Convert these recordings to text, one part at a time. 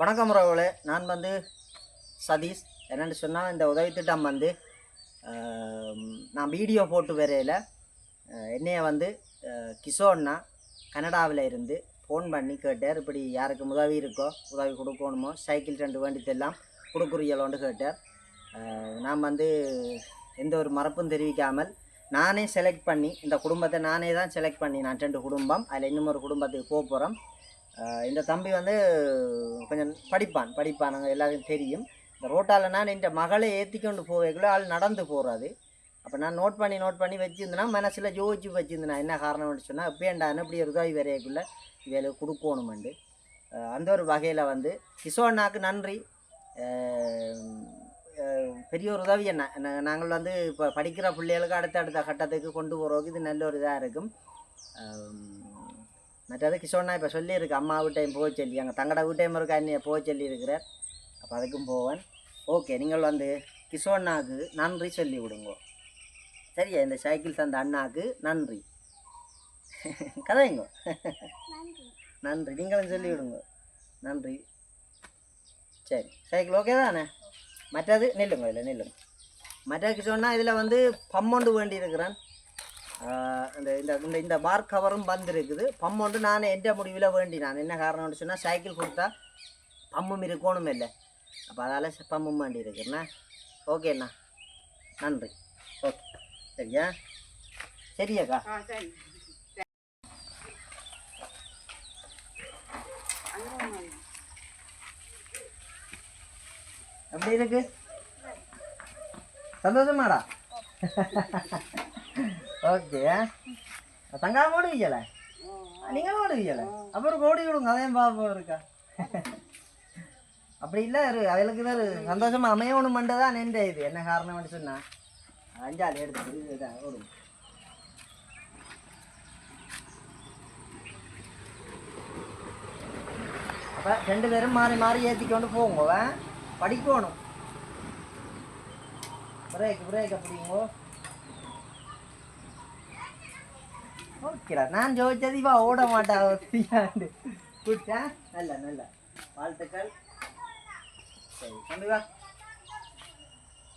வணக்கம் உறவுகளே. நான் வந்து சதீஷ். என்னென்னு சொன்னால் இந்த உதவி திட்டம் வந்து நான் வீடியோ போட்டு வரையில் என்னையை வந்து கிஷோன்னா கனடாவில் இருந்து ஃபோன் பண்ணி கேட்டார். இப்படி யாருக்கு உதவி இருக்கோ உதவி கொடுக்கணுமோ சைக்கிள் ரெண்டு வேண்டியதெல்லாம் கொடுக்குறீங்களோன்னு கேட்டார். நான் வந்து எந்த ஒரு மறப்பும் தெரிவிக்காமல் நானே செலக்ட் பண்ணி இந்த குடும்பத்தை நானே தான் செலக்ட் பண்ணி நான் ரெண்டு குடும்பம் அதில் இன்னும் ஒரு குடும்பத்துக்கு போக போகிறோம் இந்த தம்பி வந்து கொஞ்சம் படிப்பான். படிப்பான் நாங்கள் எல்லாருக்கும் தெரியும். இந்த ரோட்டால் நான் இந்த மகளை ஏற்றி கொண்டு போவேக்குள்ள ஆள் நடந்து போகிறாது அப்போ நான் நோட் பண்ணி நோட் பண்ணி வச்சுருந்தேன்னா மனசில் யோசிச்சு வச்சுருந்தேன் என்ன காரணம்னு சொன்னால் இப்பேண்டான்னு இப்படி ஒரு உதவி வரையக்குள்ள இவைகளுக்கு கொடுக்கணுமெண்டு. அந்த ஒரு வகையில் வந்து கிஷோண்ணாக்கு நன்றி. பெரிய ஒரு உதவி என்ன என்ன- நாங்கள் வந்து இப்போ படிக்கிற பிள்ளைகளுக்கு அடுத்த அடுத்த கட்டத்துக்கு கொண்டு போகிறோக்கு இது நல்ல ஒரு இதாக இருக்கும். மற்றது கிஷோண்ணா இப்போ சொல்லியிருக்கு அம்மா வீட்டையும் போக சொல்லி அங்கே தங்கட வீட்டையும் இருக்க அண்ணியை போக சொல்லி இருக்கிறார் அப்போ அதுக்கும் போவேன். ஓகே நீங்கள் வந்து கிஷோண்ணாக்கு நன்றி சொல்லி விடுங்க சரியா? இந்த சைக்கிள் தந்த அண்ணாக்கு நன்றி. கதைங்க? நன்றி. நீங்களும் சொல்லி விடுங்க நன்றி. சரி. சைக்கிள் ஓகே தானே? மற்றது நில்லுங்க இதில் நில்லுங்க. மற்றது சொன்னால் இதில் வந்து பம்மொண்டு வேண்டி இருக்கிறேன் இந்த இந்த இந்த பார் கவரும் வந்திருக்குது. பம்மொண்டு நான் எந்த முடிவில் வேண்டி நான் என்ன காரணம்னு சொன்னால் சைக்கிள் கொடுத்தா பம்மும் இருக்கணும் இல்லை அப்போ அதால் பம்மும் வேண்டி இருக்குண்ணா ஓகேண்ணா நன்றி. ஓகே சரியா? சரியாக்கா எப்படி இருக்கு? சந்தோஷமாடா? ஓகே தங்காம ஓடுவீங்கள நீங்களும் ஓடுவீங்கள அப்புறம் ஓடி விடுங்க அதையும் பாப்போம் இருக்கா அப்படி இல்லை ஒரு அவளுக்கு தான் ஒரு சந்தோஷமா அமையணுமெண்டு தான் நின்ற இது என்ன காரணம்னு சொன்னா அஞ்சாள் எடுத்து இதான் ஓடுங்க அப்போ ரெண்டு பேரும் மாறி மாறி ஏற்றிக்கொண்டு போங்க படிக்கணும் பிரேக் பிரேக் அப்படிங்கோ ஓகேடா நான் ஜோதிச்சது இவா ஓட மாட்டா ஒத்தியாண்டு கூட்டா? நல்ல நல்ல. வாழ்த்துக்கள். சரி கொண்டு வா.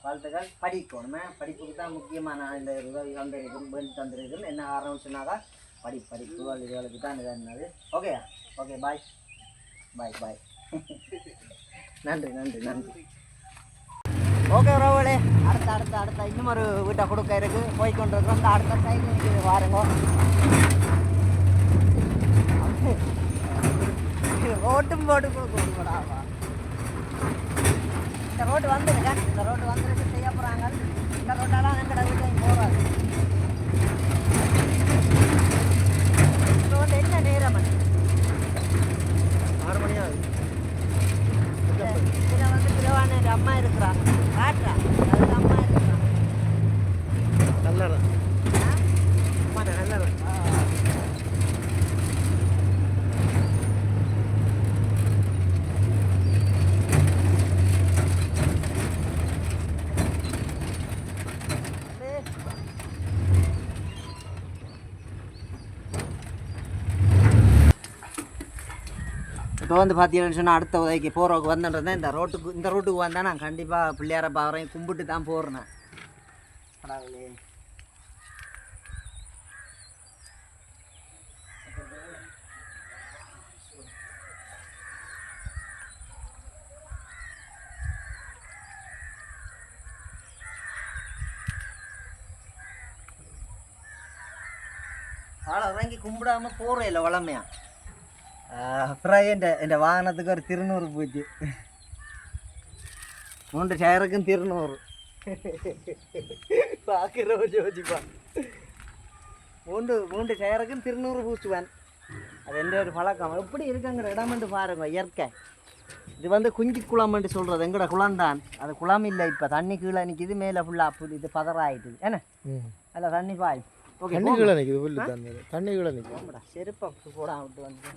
வாழ்த்துக்கள். படிக்கணுமே. படிப்புக்கு தான் முக்கியமாக நான் இந்த உதவி தந்திருக்கும் வேண்டி தந்திருக்கும். என்ன காரணம் சொன்னாக்கா படி படிப்பு இதுகளுக்கு தான் இது என்னது. ஓகே ஓகே பாய் பாய் பாய் நன்றி நன்றி நன்றி. ஓகே ரோவலே அடுத்த அடுத்த அடுத்த. இன்னும் ஒரு வீட்டை கொடுக்க இருக்கு. போய் கொண்டு இந்த அடுத்த சைடு பாருங்க. ரோட்டும் போட்டு கொடுக்கூடாவா இந்த ரோடு வந்துருங்க இந்த ரோடு வந்துருக்கு செய்ய போகிறாங்க இந்த ரோட்டெல்லாம் எங்கட வீட்டையும் போகாது. இப்போ வந்து பார்த்தீங்கன்னு சொன்னால் அடுத்த உதவிக்கு போகிறவங்க வந்துன்றதேன் இந்த ரோட்டுக்கு இந்த ரோட்டுக்கு வந்தால் நான் கண்டிப்பாக பிள்ளையார பார்க்குறேன் கும்பிட்டு தான் போடுறேன் கடவுளே. ஆளை இறங்கி கும்பிடாம போகிறேன் இல்லை வளமையா? அப்புறம் என் என் வாகனத்துக்கு ஒரு திருநூறு போச்சு மூன்று டயருக்கும் திருநூறு பார்க்குறவன் யோசிப்பா மூன்று மூன்று டயருக்கும் திருநூறு பூசுவேன் அது எந்த ஒரு பழக்கம் எப்படி இருக்குங்கிற இடமென்று பாருங்க இயற்கை இது வந்து குஞ்சு குளம்னு சொல்கிறது எங்கட குளம் தான் அது குளம் இல்லை இப்போ தண்ணி கீழே நிற்கிது மேலே ஃபுல்லாக புது இது பதறாயிட்டுது என்ன அதில் தண்ணி பாய் ஓகே தண்ணி கீழே நிற்குது புல்லு தண்ணி தண்ணி கீழே நிற்கும் போங்கடா செருப்பை போடா விட்டு வந்து.